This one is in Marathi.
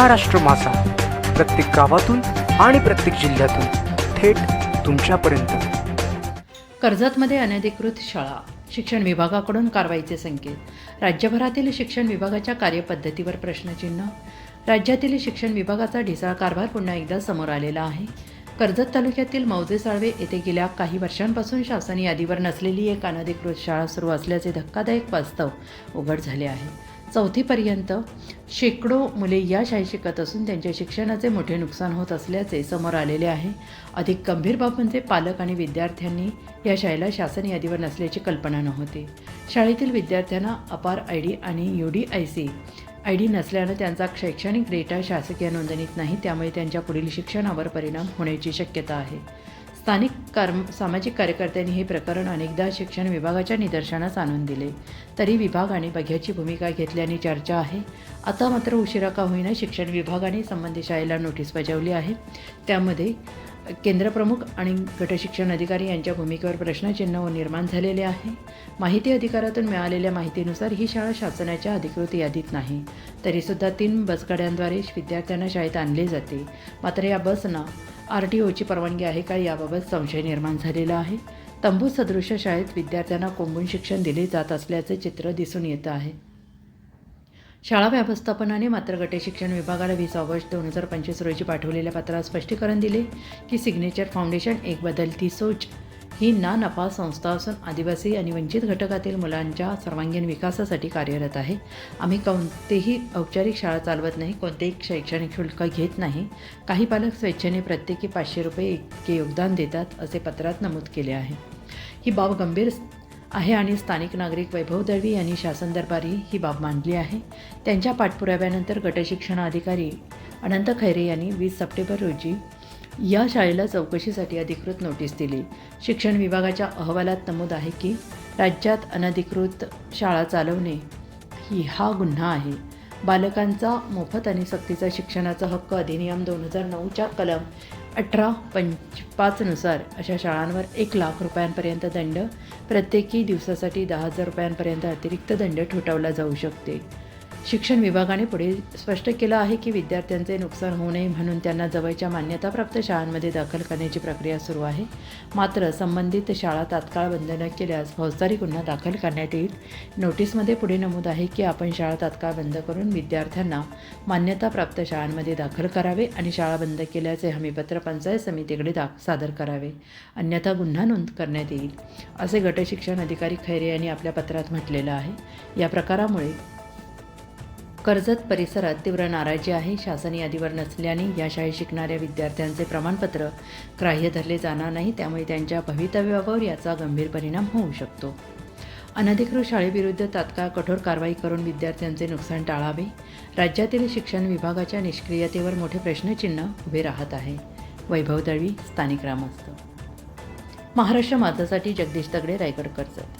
महाराष्ट्र मासा प्रत्येक गावातून आणि प्रत्येक जिल्ह्यातून थेट तुमच्यापर्यंत. कर्जतमध्ये अनधिकृत शाळा शिक्षण विभागाकडून कारवाईचे संकेत. राज्यभरातील शिक्षण विभागाच्या कार्यपद्धतीवर प्रश्नचिन्ह. राज्यातील शिक्षण विभागाचा ढिसाळ कारभार पुन्हा एकदा समोर आलेला आहे. कर्जत तालुक्यातील मौजे साळवे येथे गेल्या काही वर्षांपासून शासन यादीवर नसलेली एक अनधिकृत शाळा सुरू असल्याचे धक्कादायक वास्तव उघड झाले आहे. चौथीपर्यंत शेकडो मुले या शाळेत शिकत असून त्यांच्या शिक्षणाचे मोठे नुकसान होत असल्याचे समोर आलेले आहे. अधिक गंभीर बाब म्हणजे पालक आणि विद्यार्थ्यांनी या शाळेला शासन यादीवर नसल्याची कल्पना नव्हती. शाळेतील विद्यार्थ्यांना अपार आय डी आणि U D I C I D नसल्यानं त्यांचा शैक्षणिक डेटा शासकीय नोंदणीत नाही त्यामुळे त्यांच्या पुढील शिक्षणावर परिणाम होण्याची शक्यता आहे. स्थानिक कर्म सामाजिक कार्यकर्त्यांनी हे प्रकरण अनेकदा शिक्षण विभागाच्या निदर्शनास आणून दिले. तरी विभागाने बघ्याची भूमिका घेतल्याने चर्चा आहे. आता मात्र उशिरा का होईना शिक्षण विभागाने संबंधित शाळेला नोटीस बजावली आहे. त्यामध्ये केंद्रप्रमुख आणि गटशिक्षण अधिकारी यांच्या भूमिकेवर प्रश्नचिन्ह निर्माण झालेले आहे. माहिती अधिकारातून मिळालेल्या माहितीनुसार ही शाळा शासनाच्या अधिकृत यादीत नाही. तरीसुद्धा तीन बसगाड्यांद्वारे विद्यार्थ्यांना शाळेत आणले जाते. मात्र या बसना आर टी ओची परवानगी आहे का याबाबत संशय निर्माण झालेला आहे. तंबू सदृश शाळेत विद्यार्थ्यांना कोंबून शिक्षण दिले जात असल्याचे चित्र दिसून येतं आहे. शाळा व्यवस्थापनाने मात्र गटे शिक्षण विभागाला वीस ऑगस्ट दोन हजार पंचवीस रोजी पाठवलेल्या पत्रात स्पष्टीकरण दिले की सिग्नेचर फाउंडेशन एक बदलती सोच ही ना नफा संस्था असून आदिवासी आणि वंचित घटकातील मुलांच्या सर्वांगीण विकासासाठी कार्यरत आहे. आम्ही कोणतेही औपचारिक शाळा चालवत नाही कोणतेही शैक्षणिक शुल्क घेत नाही. काही पालक स्वेच्छेने प्रत्येकी पाचशे रुपये इतके योगदान देतात असे पत्रात नमूद केले आहे. ही बाब गंभीर आहे आणि स्थानिक नागरिक वैभव दळवी यांनी शासन दरबारी ही बाब मांडली आहे. त्यांच्या पाठपुराव्यानंतर गटशिक्षण अधिकारी अनंत खैरे यांनी वीस सप्टेंबर रोजी या शाळेला चौकशीसाठी अधिकृत नोटीस दिली. शिक्षण विभागाच्या अहवालात नमूद आहे की राज्यात अनधिकृत शाळा चालवणे ही हा गुन्हा आहे. बालकांचा मोफत आणि सक्तीचा शिक्षणाचा हक्क अधिनियम दोन हजार नऊच्या कलम अठरा पंच पाचनुसार अशा शाळांवर एक लाख रुपयांपर्यंत दंड प्रत्येकी दिवसासाठी दहा हजार रुपयांपर्यंत अतिरिक्त दंड ठोठावला जाऊ शकते. शिक्षण विभागाने पुढे स्पष्ट केलं आहे की विद्यार्थ्यांचे नुकसान होऊ नये म्हणून त्यांना जवळच्या मान्यताप्राप्त शाळांमध्ये दाखल करण्याची प्रक्रिया सुरू आहे. मात्र संबंधित शाळा तात्काळ बंद न केल्यास फौजदारी गुन्हा दाखल करण्यात येईल. नोटीसमध्ये पुढे नमूद आहे की आपण शाळा तात्काळ बंद करून विद्यार्थ्यांना मान्यताप्राप्त शाळांमध्ये दाखल करावे आणि शाळा बंद केल्याचे हमीपत्र पंचायत समितीकडे दा सादर करावे. अन्यथा गुन्हा नोंद करण्यात येईल असे गटशिक्षण अधिकारी खैरे यांनी आपल्या पत्रात म्हटलेलं आहे. या प्रकारामुळे कर्जत परिसरात तीव्र नाराजी आहे. शासन यादीवर नसल्याने या शाळेत शिकणाऱ्या विद्यार्थ्यांचे प्रमाणपत्र ग्राह्य धरले जाणार नाही. त्यामुळे त्यांच्या भवितव्यावर याचा गंभीर परिणाम होऊ शकतो. अनधिकृत शाळेविरुद्ध तात्काळ कठोर कारवाई करून विद्यार्थ्यांचे नुकसान टाळावे. राज्यातील शिक्षण विभागाच्या निष्क्रियतेवर मोठे प्रश्नचिन्ह उभे राहत आहे. वैभव दळवी स्थानिक ग्रामस्थ. महाराष्ट्र माझासाठी जगदीश तगडे रायगड कर्जत.